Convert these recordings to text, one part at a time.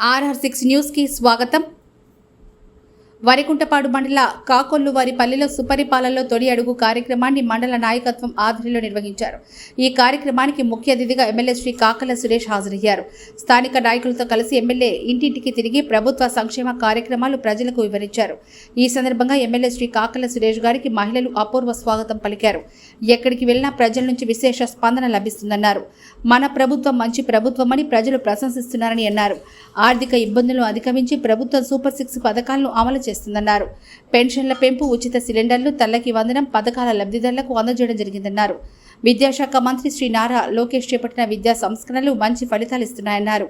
RR six న్యూస్కి స్వాగతం వరికుంటపాడు మండల కాకొల్లు వారి పల్లెలో సుపరిపాలనలో తొలి అడుగు కార్యక్రమాన్ని మండల నాయకత్వం ఆధ్వర్యంలో నిర్వహించారు. ఈ కార్యక్రమానికి ముఖ్య అతిథిగా ఎమ్మెల్యే శ్రీ కాకల సురేష్ హాజరయ్యారు. స్థానిక నాయకులతో కలిసి ఎమ్మెల్యే ఇంటింటికి తిరిగి ప్రభుత్వ సంక్షేమ కార్యక్రమాలు ప్రజలకు వివరించారు. ఈ సందర్భంగా ఎమ్మెల్యే శ్రీ కాకల సురేష్ గారికి మహిళలు అపూర్వ స్వాగతం పలికారు. ఎక్కడికి వెళ్ళినా ప్రజల నుంచి విశేష స్పందన లభిస్తుందన్నారు. మన ప్రభుత్వం మంచి ప్రభుత్వమని ప్రజలు ప్రశంసిస్తున్నారని అన్నారు. ఆర్థిక ఇబ్బందులను అధిగమించి ప్రభుత్వం సూపర్ సిక్స్ పథకాలను అమలు చేస్తుందన్నారు. పెన్షన్ల పెంపు ఉచిత సిలిండర్లు తల్లకి వందనం పథకాల లబ్ధిదారులకు అందజేయడం జరిగిందన్నారు. విద్యాశాఖ మంత్రి శ్రీ నారా లోకేష్ చేపట్టిన విద్యా సంస్కరణలు మంచి ఫలితాలు ఇస్తున్నాయన్నారు.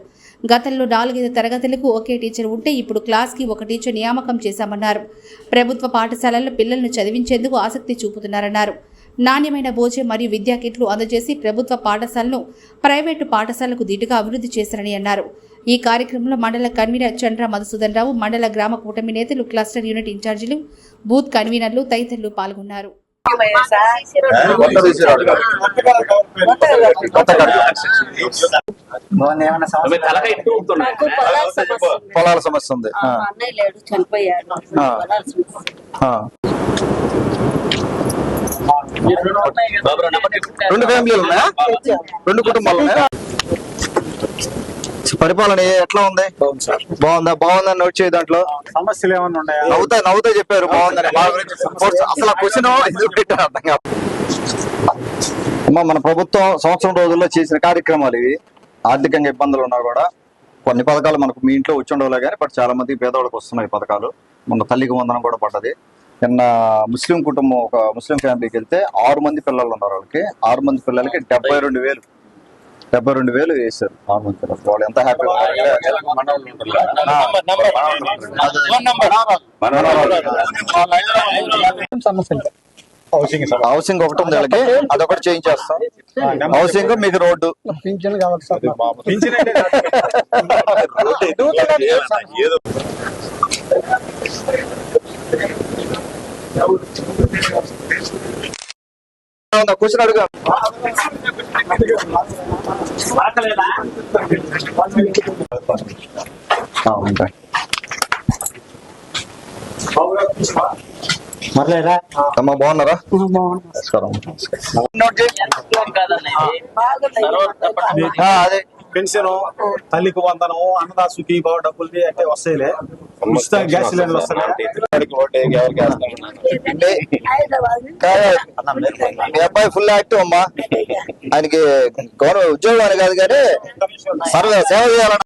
గతంలో నాలుగైదు తరగతులకు ఒకే టీచర్ ఉంటే ఇప్పుడు క్లాస్కి ఒక టీచర్ నియామకం చేశామన్నారు. ప్రభుత్వ పాఠశాలల్లో పిల్లలను చదివించేందుకు ఆసక్తి చూపుతున్నారన్నారు. నాణ్యమైన భోజనం మరియు విద్యా కిట్లు అందజేసి ప్రభుత్వ పాఠశాలను ప్రైవేటు పాఠశాలకు దీటుగా అభివృద్ధి చేశారని అన్నారు. ఈ కార్యక్రమంలో మండల కన్వీనర్ చంద్ర మధుసూదన్ రావు మండల గ్రామ కూటమి నేతలు క్లస్టర్ యూనిట్ ఇన్ఛార్జీలు బూత్ కన్వీనర్లు తదితరులు పాల్గొన్నారు. కొత్త తీసిరాడు కాదు. రెండు ఫ్యామిలీలు ఉన్నాయా? రెండు కుటుంబాలు ఉన్నాయా? పరిపాలన ఎట్లా ఉంది? బాగుందా బాగుందని నోట్ చేయి దాంట్లో. సమస్యలు ఏమన్నా ఉన్నాయా? నవ్వుతా నవ్వుతా చెప్పారు బాగుందని. అసలు క్వశ్చన్ ఎందుకు పెట్టారు అర్థం కాదు. అమ్మా మన ప్రభుత్వం సంవత్సరం రోజుల్లో చేసిన కార్యక్రమాలు ఇవి. ఆర్థికంగా ఇబ్బందులు ఉన్నా కూడా కొన్ని పథకాలు మనకు మీ ఇంట్లో వచ్చి ఉండవులే కానీ బట్ చాలా మంది పేదవాళ్ళకి వస్తున్నాయి పథకాలు. మొన్న తల్లికి వందనం కూడా పడ్డది. నిన్న ముస్లిం కుటుంబం ఒక ముస్లిం ఫ్యామిలీకి వెళ్తే ఆరు మంది పిల్లలు ఉన్నారు వాళ్ళకి. ఆరు మంది పిల్లలకి డెబ్బై రెండు వేలు. డెబ్బై రెండు వేలు వేశారు. ఆరు మంది పిల్లలు. వాళ్ళు ఎంత హ్యాపీగా హౌసింగ్ సార్ హౌసింగ్ ఒకటి ఉంది వాళ్ళకి. అదొకటి చేయించేస్తాం హౌసింగ్ మీకు రోడ్డు. పింఛన్ కావాలి పింఛన్ క్వశ్చన్ అడుగు. మరలేదా? అమ్మా బాగున్నారా? నమస్కారం. పెన్షన్ తల్లికి వందనము అన్నదా సుఖీ బావ డబ్బులు అంటే వస్తాయిలే. ఉచిత గ్యాస్ సిలిండర్ వస్తాయి కాదు. మీ అబ్బాయి ఫుల్ యాక్టివ్ అమ్మా. ఆయనకి గవర్నమెంట్ ఉద్యోగం అని కాదు కానీ సర్వ సేవ చేయాలన్న